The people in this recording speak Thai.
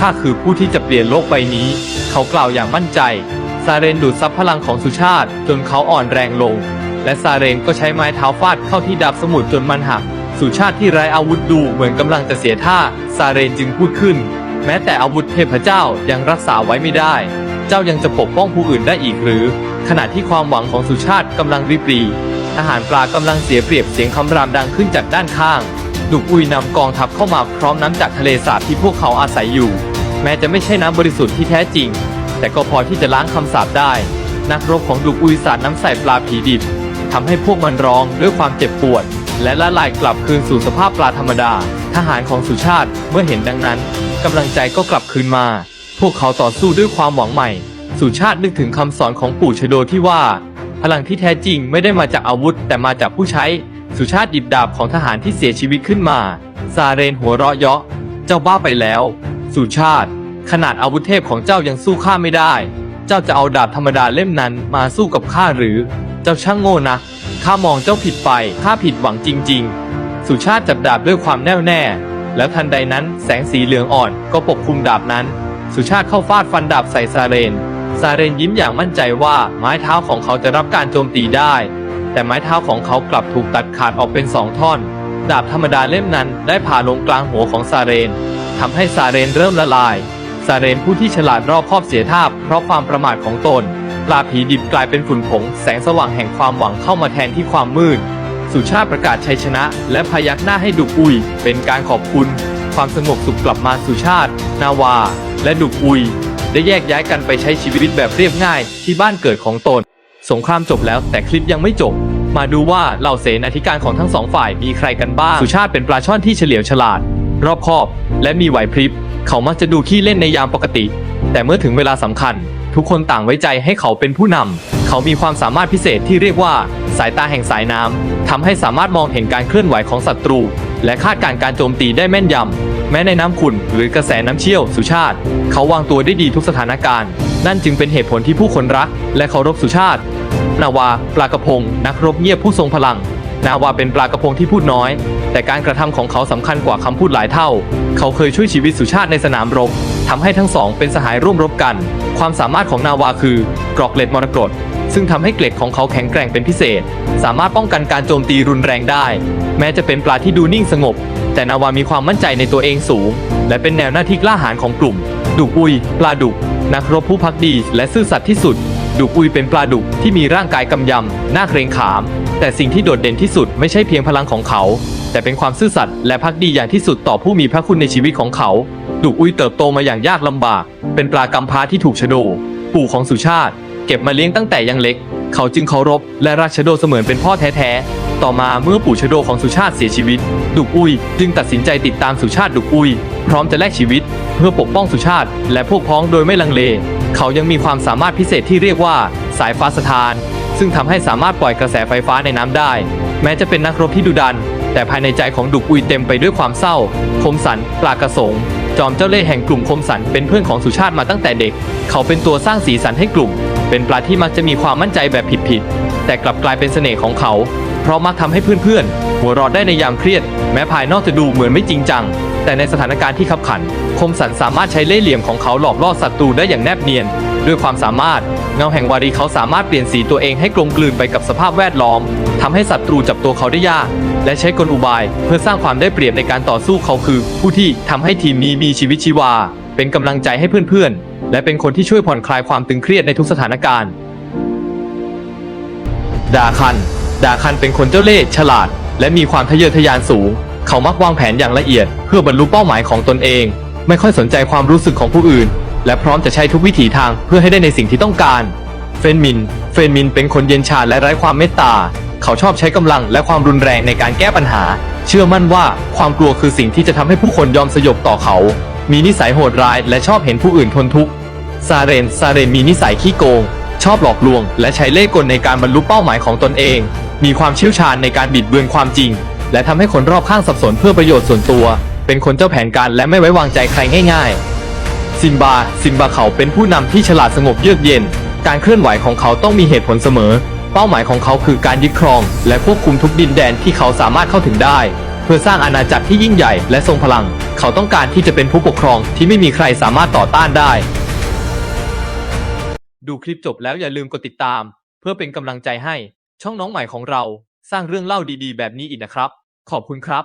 ข้าคือผู้ที่จะเปลี่ยนโลกใบนี้ เขากล่าวอย่างมั่นใจ ซาเรนดูดซับพลังของสุชาติ จนเขาอ่อนแรงลง และซาเรนก็ใช้ไม้เท้าฟาดเข้าที่ดาบสมุทรจนมันหัก สุชาติที่ไร้อาวุธดูเหมือนกำลังจะเสียท่า ซาเรนจึงพูดขึ้น แม้แต่อาวุธเทพเจ้ายังรักษาไว้ไม่ได้ เจ้ายังจะปกป้องผู้อื่นได้อีกหรือ ขณะที่ความหวังของสุชาติกำลังริบรีทหารปลากำลังเสียเปรียบเสียงคำรามดังขึ้นจากด้านข้างดุกอุยนำกองทัพเข้ามาพร้อมน้ำจากทะเลสาบที่พวกเขาอาศัยอยู่ แม้จะไม่ใช่น้ำบริสุทธิ์ที่แท้จริง แต่ก็พอที่จะล้างคำสาปได้ นักรบของดุกอุยสาดน้ำใส่ปลาผีดิบทำให้พวกมันร้องด้วยความเจ็บปวด และละลายกลับคืนสู่สภาพปลาธรรมดา ทหารของสุชาติเมื่อเห็นดังนั้นกำลังใจก็กลับคืนมา พวกเขาต่อสู้ด้วยความหวังใหม่ สุชาตินึกถึงคำสอนของปู่ชโดที่ว่า พลังที่แท้จริงไม่ได้มาจากอาวุธ แต่มาจากผู้ใช้ สุชาติหยิบดาบของทหารที่เสียชีวิตขึ้นมา ซาเรนหัวเราะเยาะ เจ้าบ้าไปแล้ว สุชาติ ขนาดอาวุธเทพของเจ้ายังสู้ข้าไม่ได้ เจ้าจะเอาดาบธรรมดาเล่มนั้นมาสู้กับข้าหรือ เจ้าช่างโง่นะข้ามองเจ้าผิดไปข้าผิดหวังจริง ๆ สุชาติจับดาบด้วยความแน่วแน่ แล้วทันใดนั้นแสงสีเหลืองอ่อนก็ปกคลุมดาบนั้น สุชาติเข้าฟาดฟันดาบใส่ซาเรน ซาเรนยิ้มอย่างมั่นใจว่าไม้เท้าของเขาจะรับการโจมตีได้ แต่ไม้เท้าของเขากลับถูกตัดขาดออกเป็นสองท่อน ดาบธรรมดาเล่มนั้นได้ผ่าลงกลางหัวของซาเรน ทำให้ซาเรนเริ่มละลาย ซาเรนผู้ที่ฉลาดรอบคอบเสียท่าเพราะความประมาทของตนปลาผีดิบกลายเป็นฝุ่นผง แสงสว่างแห่งความหวังเข้ามาแทนที่ความมืด สุชาติประกาศชัยชนะ และพยักหน้าให้ดุกอุย เป็นการขอบคุณ ความสงบสุขกลับมาสุชาติ นาวา และดุกอุย ได้แยกย้ายกันไปใช้ชีวิตแบบเรียบง่าย ที่บ้านเกิดของตน สงครามจบแล้วแต่คลิปยังไม่จบ มาดูว่าเหล่าเสนาธิการของทั้งสองฝ่ายมีใครกันบ้าง สุชาติเป็นปลาช่อนที่เฉลียวฉลาด รอบคอบ และมีไหวพริบ เขามักจะดูขี้เล่นในยามปกติ แต่เมื่อถึงเวลาสำคัญ ทุกคนต่างไว้ใจให้เขาเป็นผู้นำเขามีความสามารถพิเศษที่เรียกว่า สายตาแห่งสายน้ำทำให้สามารถมองเห็นการเคลื่อนไหวของศัตรู และคาดการณ์การโจมตีได้แม่นยำแม้ในน้ำขุ่นหรือกระแสน้ำเชี่ยวสุชาติ เขาวางตัวได้ดีทุกสถานการณ์ นั่นจึงเป็นเหตุผลที่ผู้คนรัก และเคารพสุชาตินาวาปลากระพง นักรบเงียบผู้ทรงพลัง นาวาเป็นปลากระพงที่พูดน้อย แต่การกระทำของเขาสำคัญกว่าคำพูดหลายเท่า เขาเคยช่วยชีวิตสุชาติในสนามรบทำให้ทั้งสองเป็นสหายร่วมรบกัน ความสามารถของนาวาคือกรอกเล็ดมรกตซึ่งทำให้เกล็ดของเขาแข็งแกร่งเป็นพิเศษ สามารถป้องกันการโจมตีรุนแรงได้ แม้จะเป็นปลาที่ดูนิ่งสงบ แต่นาวามีความมั่นใจในตัวเองสูง และเป็นแนวหน้าที่กล้าหาญของกลุ่ม ดุกอุย ปลาดุก นักรบผู้พักดี และซื่อสัตย์ที่สุด ดุกอุยเป็นปลาดุกที่มีร่างกายกำยำหน่าเกรงขาม แต่สิ่งที่โดดเด่นที่สุดไม่ใช่เพียงพลังของเขา แต่เป็นความซื่อสัตย์และพักดีอย่างที่สุดต่อผู้มีพระคุณในชีวิตของเขา ดุกอุยเติบโตมาอย่างยากลำบาก เป็นปลากำพร้าที่ถูกชโด ปู่ของสุชาติ เก็บมาเลี้ยงตั้งแต่ยังเล็ก เขาจึงเคารพ และรักชโดเสมือนเป็นพ่อแท้ๆต่อมาเมื่อปู่ชโดของสุชาติเสียชีวิต ดุกอุยจึงตัดสินใจติดตามสุชาติดุกอุย พร้อมจะแลกชีวิต เพื่อปกป้องสุชาติ และพวกพ้องโดยไม่ลังเล เขายังมีความสามารถพิเศษที่เรียกว่าสายฟ้าสถาน ซึ่งทำให้สามารถปล่อยกระแสไฟฟ้าในน้ำได้ แม้จะเป็นนักรบที่ดุดัน แต่ภายในใจของดุกอุยเต็มไปด้วยความเศร้า คมสันปลากระสงจอมเจ้าเล่ห์แห่งกลุ่มคมสันเป็นเพื่อนของสุชาติมาตั้งแต่เด็ก เขาเป็นตัวสร้างสีสันให้กลุ่ม เป็นปลาที่มักจะมีความมั่นใจแบบผิดๆแต่กลับกลายเป็นเสน่ห์ของเขา เพราะมักทำให้เพื่อนๆหัวเราะได้ในยามเครียด แม้ภายนอกจะดูเหมือนไม่จริงจัง แต่ในสถานการณ์ที่ขับขัน คมสันสามารถใช้เล่ห์เหลี่ยมของเขาหลอกล่อศัตรูได้อย่างแนบเนียน ด้วยความสามารถ เงาแห่งวารีเขาสามารถเปลี่ยนสีตัวเองให้กลมกลืนไปกับสภาพแวดล้อมทำให้ศัตรูจับตัวเขาได้ยาก และใช้กลอุบาย เพื่อสร้างความได้เปรียบในการต่อสู้เขาคือ ผู้ที่ทำให้ทีมนี้มีชีวิตชีวา เป็นกำลังใจให้เพื่อนๆ และเป็นคนที่ช่วยผ่อนคลายความตึงเครียดในทุกสถานการณ์ดาคัน ดาคันเป็นคนเจ้าเล่ห์ฉลาด และมีความทะเยอทะยานสูง เขามักวางแผนอย่างละเอียด เพื่อบรรลุเป้าหมายของตนเอง ไม่ค่อยสนใจความรู้สึกของผู้อื่น และพร้อมจะใช้ทุกวิถีทางเพื่อให้ได้ในสิ่งที่ต้องการ เฟนมิน เฟนมินเป็นคนเย็นชาและไร้ความเมตตา เขาชอบใช้กำลังและความรุนแรงในการแก้ปัญหา เชื่อมั่นว่าความกลัวคือสิ่งที่จะทำให้ผู้คนยอมสยบต่อเขา มีนิสัยโหดร้ายและชอบเห็นผู้อื่นทนทุกข์ ซาเรน ซาเรนมีนิสัยขี้โกง ชอบหลอกลวง และใช้เล่ห์กลในการบรรลุเป้าหมายของตนเอง มีความเชี่ยวชาญในการบิดเบือนความจริง และทำให้คนรอบข้างสับสนเพื่อประโยชน์ส่วนตัว เป็นคนเจ้าแผนการและไม่ไว้วางใจใครง่ายๆ ซิมบา ซิมบาเขาเป็นผู้นำที่ฉลาดสงบเยือกเย็น การเคลื่อนไหวของเขาต้องมีเหตุผลเสมอ เป้าหมายของเขาคือการยึดครอง และควบคุมทุกดินแดนที่เขาสามารถเข้าถึงได้ เพื่อสร้างอาณาจักรที่ยิ่งใหญ่และทรงพลัง เขาต้องการที่จะเป็นผู้ปกครองที่ไม่มีใครสามารถต่อต้านได้ ดูคลิปจบแล้วอย่าลืมกดติดตาม เพื่อเป็นกำลังใจให้ช่องน้องใหม่ของเราสร้างเรื่องเล่าดีๆ แบบนี้อีกนะครับ ขอบคุณครับ